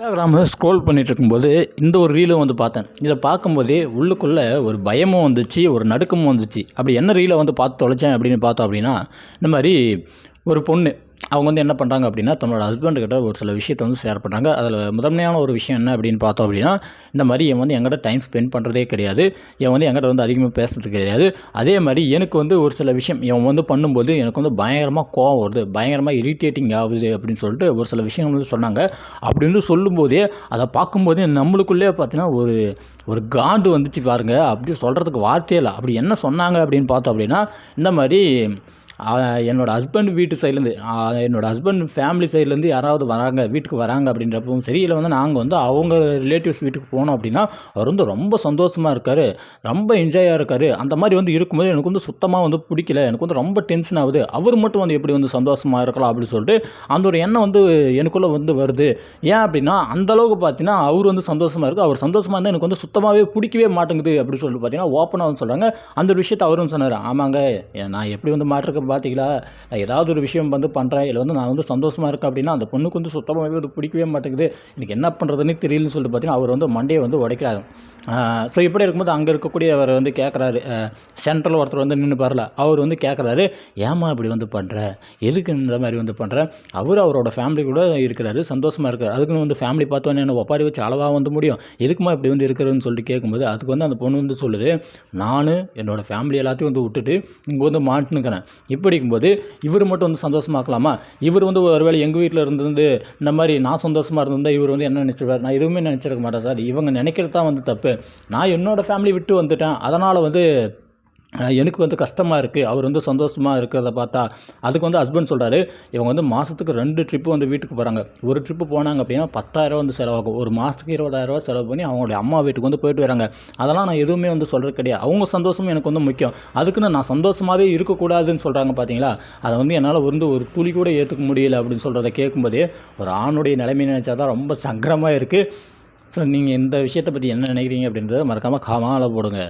இன்ஸ்டாகிராமில் ஸ்க்ரோல் பண்ணிகிட்ருக்கும்போது இந்த ஒரு ரீலும் வந்து பார்த்தேன். இதை பார்க்கும்போதே உள்ளுக்குள்ளே ஒரு பயமும் வந்துச்சு ஒரு நடுக்கமும் வந்துச்சு. அப்படி என்ன ரீலை வந்து பார்த்து தொலைச்சேன் அப்படின்னு பார்த்தோம் அப்படின்னா இந்த மாதிரி ஒரு பொண்ணு அவங்க வந்து என்ன பண்ணுறாங்க அப்படின்னா தன்னோட husband கிட்ட ஒரு சில விஷயத்தை வந்து ஷேர் பண்ணுறாங்க அதில் முதன்மையான ஒரு விஷயம் என்ன அப்படின்னு பார்த்தோம் அப்படின்னா இந்த மாதிரி என் வந்து எங்கிட்ட டைம் ஸ்பெண்ட் பண்ணுறதே கிடையாது. என் வந்து என்கிட்ட வந்து அதிகமாக பேசுறது கிடையாது. அதே மாதிரி எனக்கு வந்து ஒரு சில விஷயம் இவன் வந்து பண்ணும்போது எனக்கு வந்து பயங்கரமாக கோவம் வருது பயங்கரமாக இரிட்டேட்டிங் ஆகுது அப்படின்னு சொல்லிட்டு ஒரு சில விஷயங்கள் வந்து சொன்னாங்க. அப்படி வந்து சொல்லும்போதே அதை பார்க்கும்போதே நம்மளுக்குள்ளே பார்த்தீங்கன்னா ஒரு ஒரு காண்டு வந்துச்சு பாருங்கள் அப்படி சொல்கிறதுக்கு வார்த்தையே இல்லை. அப்படி என்ன சொன்னாங்க அப்படின்னு பார்த்தோம் அப்படின்னா இந்த மாதிரி என்னோடய என்னோட ஹஸ்பண்ட் வீட்டு சைட்லேருந்து என்னோட ஹஸ்பண்ட் ஃபேமிலி சைட்லேருந்து யாராவது வராங்க வீட்டுக்கு வராங்க அப்படின்றப்பவும் சரி இல்லை வந்து நாங்கள் வந்து அவங்க ரிலேட்டிவ்ஸ் வீட்டுக்கு போனோம் அப்படின்னா அவர் வந்து ரொம்ப சந்தோஷமாக இருக்கார் ரொம்ப என்ஜாயாக இருக்கார். அந்த மாதிரி வந்து இருக்கும்போது எனக்கு வந்து சுத்தமாக வந்து பிடிக்கல. எனக்கு வந்து ரொம்ப டென்ஷன் ஆகுது. அவர் மட்டும் வந்து எப்படி வந்து சந்தோஷமாக இருக்கலாம் அப்படின்னு சொல்லிட்டு அந்த ஒரு எண்ணம் வந்து எனக்குள்ளே வந்து வருது. ஏன் அப்படின்னா அந்தளவுக்கு பார்த்தீங்கன்னா அவர் வந்து சந்தோஷமாக இருக்குது அவர் சந்தோஷமாக இருந்தால் எனக்கு வந்து சுத்தமாகவே பிடிக்கவே மாட்டேங்குது அப்படின்னு சொல்லிட்டு பார்த்தீங்கன்னா ஓப்பனாக வந்து சொல்கிறாங்க அந்த ஒரு விஷயத்தை அவரும் சொன்னார். ஆமாங்க நான் எப்படி வந்து மாட்டிருக்க பார்த்தீங்களா நான் ஏதாவது ஒரு விஷயம் வந்து பண்ணுறேன் இல்லை வந்து நான் வந்து சந்தோஷமாக இருக்கேன் அப்படின்னா அந்த பொண்ணுக்கு வந்து சுத்தமாகவே அது பிடிக்கவே மாட்டேங்குது. எனக்கு என்ன பண்ணுறதுன்னு தெரியலன்னு சொல்லிட்டு பார்த்தீங்கன்னா அவர் வந்து மண்டையை வந்து உடைக்கிறாரு. ஸோ இப்படி இருக்கும்போது அங்கே இருக்கக்கூடிய அவர் வந்து கேட்குறாரு சென்ட்ரல் ஒருத்தர் வந்து நின்று பாரல அவர் வந்து கேட்குறாரு ஏமா இப்படி வந்து பண்ணுற எதுக்கு இந்த மாதிரி வந்து பண்ணுற அவர் அவரோட ஃபேமிலி கூட இருக்கிறாரு சந்தோஷமாக இருக்கார். அதுக்குன்னு வந்து ஃபேமிலி பார்த்தோன்னே என்ன ஒப்பாரி வச்சு அளவாக வந்து முடியும். எதுக்குமா இப்படி வந்து இருக்கிறதுன்னு சொல்லிட்டு கேட்கும்போது அதுக்கு வந்து அந்த பொண்ணு வந்து சொல்லுது நான் என்னோடய ஃபேமிலி எல்லாத்தையும் வந்து விட்டுட்டு இங்கே வந்து மாட்டுனுக்கிறேன். இப்படி இருக்கும்போது இவர் மட்டும் வந்து சந்தோஷமாக்கலாமா? இவர் வந்து ஒருவேளை எங்கள் வீட்டில் இருந்து இந்த மாதிரி நான் சந்தோஷமாக இருந்திருந்தா இவர் வந்து என்ன நினச்சிருவார் நான் எதுவுமே நினச்சிருக்க மாட்டேன் சார். இவங்க நினைக்கிறது தான் வந்து தப்பு. நான் என்னோடய ஃபேமிலி விட்டு வந்துட்டேன். அதனால் வந்து எனக்கு வந்து கஷ்டமாக இருக்குது அவர் வந்து சந்தோஷமாக இருக்கிறத பார்த்தா அதுக்கு வந்து ஹஸ்பண்ட் சொல்கிறாரு இவங்க வந்து மாதத்துக்கு ரெண்டு ட்ரிப்பு வந்து வீட்டுக்கு போகிறாங்க ஒரு ட்ரிப்பு போனாங்க அப்படின்னா பத்தாயிரரூவா வந்து செலவாகும். ஒரு மாதத்துக்கு இருபதாயிரரூவா செலவு பண்ணி அவங்களுடைய அம்மா வீட்டுக்கு வந்து போயிட்டு வராங்க. அதெல்லாம் நான் எதுவுமே வந்து சொல்கிறது கிடையாது. அவங்க சந்தோஷமும் எனக்கு வந்து முக்கியம். அதுக்குன்னு நான் சந்தோஷமாகவே இருக்கக்கூடாதுன்னு சொல்கிறாங்க பார்த்தீங்களா அதை வந்து என்னால் வந்து ஒரு துளி கூட ஏற்றுக்க முடியல அப்படின்னு சொல்கிறத கேட்கும்போதே ஒரு ஆணுடைய நிலைமை நினச்சா தான் ரொம்ப சங்கடமாக இருக்குது ஸோ நீங்கள் இந்த விஷயத்தை பற்றி என்ன நினைக்கிறீங்க அப்படின்றத மறக்காமல் காமால போடுங்க.